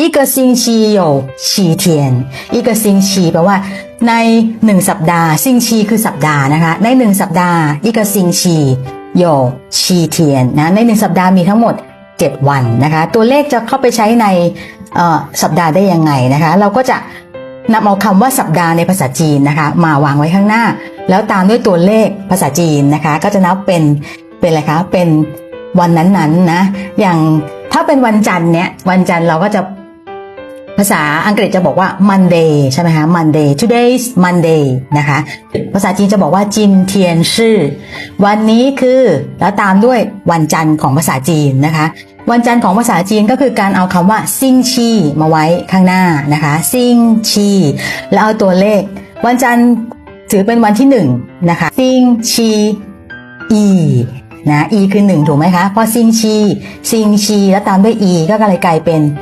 อีกซิงชีอยู่ชีเทียนอีกซิงชีแปลว่า ในหนึ่งสัปดาห์ซิงชีคือสัปดาห์นะคะ ในหนึ่งสัปดาห์อีกซิงชีอยู่ชีเทียนนะในหนึ่งสัปดาห์มีทั้งหมด 7 วันนะคะ ตัวเลขจะเข้าไปใช้ในสัปดาห์ได้ยังไงนะคะ เราก็จะนำเอาคำว่าสัปดาห์ในภาษาจีนนะคะ มาวางไว้ข้างหน้า แล้วตามด้วยตัวเลขภาษาจีนนะคะ ก็จะนับเป็นเป็นอะไรคะเป็นวันนั้นๆนนะอย่างถ้าเป็นวันจันทร์เนี้ยวันจันทร์เราก็จะ ภาษาอังกฤษจะบอกว่า Monday ใช่ไหมคะ Monday today's Monday นะคะ ภาษาจีนจะบอกว่าจินเทียนชื่อ วันนี้คือ แล้วตามด้วยวันจันทร์ของภาษาจีนนะคะ วันจันทร์ของภาษาจีนก็คือการเอาคำว่าซิงชีมาไว้ข้างหน้านะคะซิงชีแล้วเอาตัวเลข วันจันทร์ถือเป็นวันที่หนึ่งนะคะซิงชีอีนะ e คือหนึ่งถูกไหมคะพราะซิงชีซิงชีแล้วตามด้วย e ก็เลยกลายเป็น